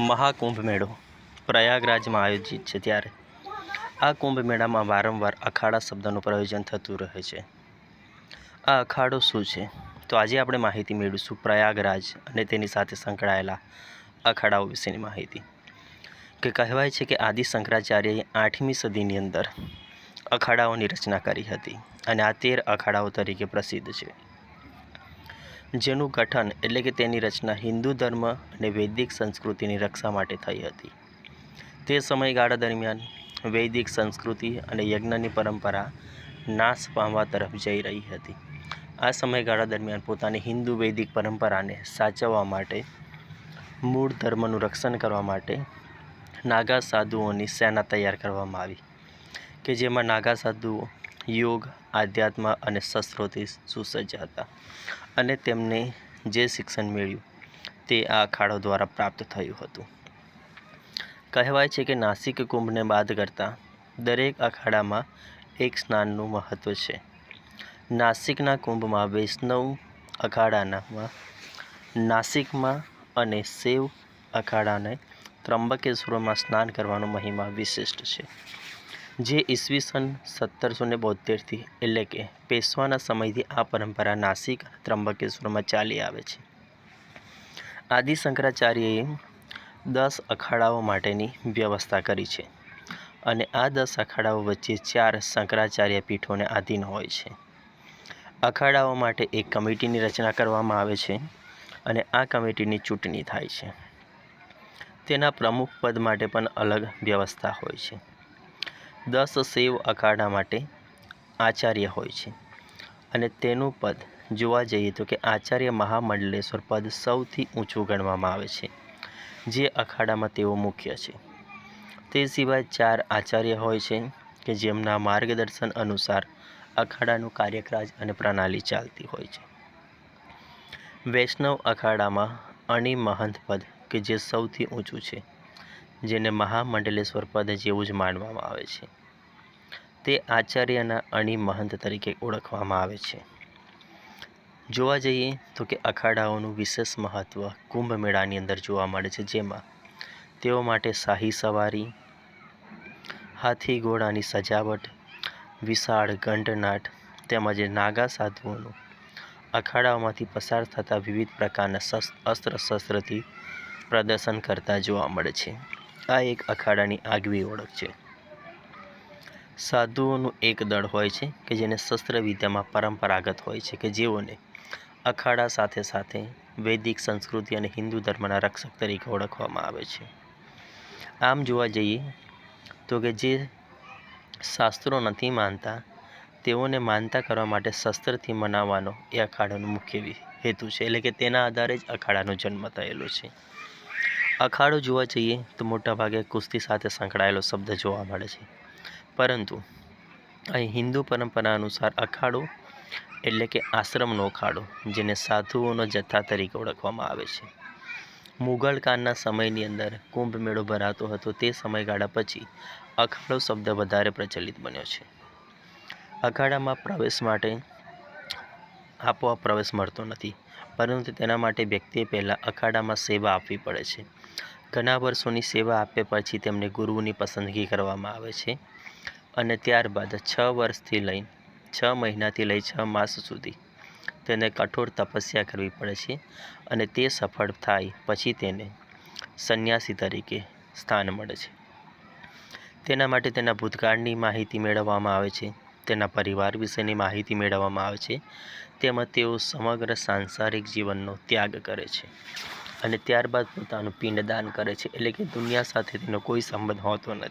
મહાકુંભ મેળો પ્રયાગરાજમાં આયોજિત છે ત્યારે. આ કુંભ મેળામાં વારંવાર અખાડા શબ્દનું પ્રયોજન થતું રહે છે. આ અખાડો શું છે? તો આજે આપણે માહિતી મેળવીશું પ્રયાગરાજ અને તેની સાથે સંકળાયેલા અખાડાઓ વિશેની માહિતી. કે કહેવાય છે કે આદિ શંકરાચાર્યએ આઠમી સદીની અંદર અખાડાઓની રચના કરી હતી અને આ તેર અખાડાઓ તરીકે પ્રસિદ્ધ છે. જેનું ગઠન એટલે કે તેની રચના હિન્દુ ધર્મ અને વૈદિક સંસ્કૃતિની રક્ષા માટે થઈ હતી. તે સમયગાળા દરમિયાન વૈદિક સંસ્કૃતિ અને યજ્ઞની પરંપરા નાશ પામવા તરફ જઈ રહી હતી. આ સમયગાળા દરમિયાન પોતાની હિન્દુ વૈદિક પરંપરાને સાચવવા માટે, મૂળ ધર્મનું રક્ષણ કરવા માટે નાગા સાધુઓની સેના તૈયાર કરવામાં આવી, કે જેમાં નાગા સાધુઓ યોગ, આધ્યાત્મ અને શસ્ત્રોથી સુસજ્જ હતા. અને તેમને જે શિક્ષણ મળ્યું તે આ અખાડો દ્વારા પ્રાપ્ત થયું હતું. કહેવાય છે કે નાસિક કુંભને બાદ કરતાં દરેક અખાડામાં એક સ્નાનનું મહત્ત્વ છે. નાસિકના કુંભમાં વૈષ્ણવ અખાડાનામાં નાસિકમાં અને શૈવ અખાડાને ત્રંબકેશ્વરમાં સ્નાન કરવાનો મહિમા વિશિષ્ટ છે. જે ઈસવીસન સત્તરસો ને બોતેરથી એટલે કે પેશવાના સમયથી આ પરંપરા નાસિક ત્રંબકેશ્વરમાં ચાલી આવે છે. આદિ શંકરાચાર્યએ દસ અખાડાઓ માટેની વ્યવસ્થા કરી છે અને આ દસ અખાડાઓ વચ્ચે ચાર શંકરાચાર્ય પીઠોને આધીન હોય છે. અખાડાઓ માટે એક કમિટીની રચના કરવામાં આવે છે અને આ કમિટીની ચૂંટણી થાય છે. તેના પ્રમુખ પદ માટે પણ અલગ વ્યવસ્થા હોય છે. દસ શિવ અખાડા માટે આચાર્ય હોય છે. અને તેનું પદ જોવા જઈએ તો કે આચાર્ય મહામંડલેશ્વર પદ સૌથી ઊંચું ગણવામાં આવે છે, જે અખાડામાં તેઓ મુખ્ય છે. તે સિવાય ચાર આચાર્ય હોય છે કે જેમના માર્ગદર્શન અનુસાર અખાડાનું કાર્યક્રજ અને પ્રણાલી ચાલતી હોય છે. વૈષ્ણવ અખાડામાં અણી મહંત પદ, કે જે સૌથી ઊંચું છે, જેને મહામંડલેશ્વર પદ જેવું જ માનવામાં આવે છે. તે આચાર્યના અણી મહંત તરીકે ઓળખવામાં આવે છે. જોવા જઈએ તો કે અખાડાઓનું વિશેષ મહત્ત્વ કુંભ મેળાની અંદર જોવા મળે છે, જેમાં તેઓ માટે શાહી સવારી, હાથી ઘોડાની સજાવટ, વિશાળ ઘંટનાટ તેમજ નાગા સાધુઓનું અખાડાઓમાંથી પસાર થતા વિવિધ પ્રકારના અસ્ત્ર શસ્ત્રથી પ્રદર્શન કરતા જોવા મળે છે. આ એક અખાડાની આગવી ઓળખ છે. સાધુઓનું એક દળ હોય છે કે જેને શસ્ત્ર વિદ્યામાં પરંપરાગત હોય છે કે જેઓને અખાડા સાથે સાથે વૈદિક સંસ્કૃતિ અને હિન્દુ ધર્મના રક્ષક તરીકે ઓળખવામાં આવે છે. આમ જોવા જઈએ તો કે જે શાસ્ત્રો નથી માનતા, તેઓને માનતા કરવા માટે શસ્ત્રથી મનાવવાનો એ અખાડાનો મુખ્ય હેતુ છે. એટલે કે તેના આધારે જ અખાડાનો જન્મ થયેલો છે. અખાડો જોવા જઈએ તો મોટાભાગે કુસ્તી સાથે સંકળાયેલો શબ્દ જોવા મળે છે. પરંતુ અહીં હિન્દુ પરંપરા અનુસાર અખાડો એટલે કે આશ્રમનો અખાડો, જેને સાધુઓનો જથ્થા તરીકે ઓળખવામાં આવે છે. મુઘલ કાળના સમયની અંદર કુંભ મેળો ભરાતો હતો તે સમયગાળા પછી અખાડો શબ્દ વધારે પ્રચલિત બન્યો છે. અખાડામાં પ્રવેશ માટે આપોઆપ પ્રવેશ મળતો નથી, પરંતુ તેના માટે વ્યક્તિએ પહેલાં અખાડામાં સેવા આપવી પડે છે. ઘણા વર્ષોની સેવા આપ્યા પછી તેમને ગુરુની પસંદગી કરવામાં આવે છે. અને ત્યારબાદ છ વર્ષથી લઈ, છ મહિનાથી લઈ છ માસ સુધી તેને કઠોર તપસ્યા કરવી પડે છે અને તે સફળ થાય પછી તેને સંન્યાસી તરીકે સ્થાન મળે છે. તેના માટે તેના ભૂતકાળની માહિતી મેળવવામાં આવે છે, તેના પરિવાર વિશેની માહિતી મેળવવામાં આવે છે, તેમાં તેઓ સમગ્ર સાંસારિક જીવનનો ત્યાગ કરે છે અને ત્યારબાદ પોતાનું પિંડદાન કરે છે, એટલે કે દુનિયા સાથે તેનો કોઈ સંબંધ હોતો નથી.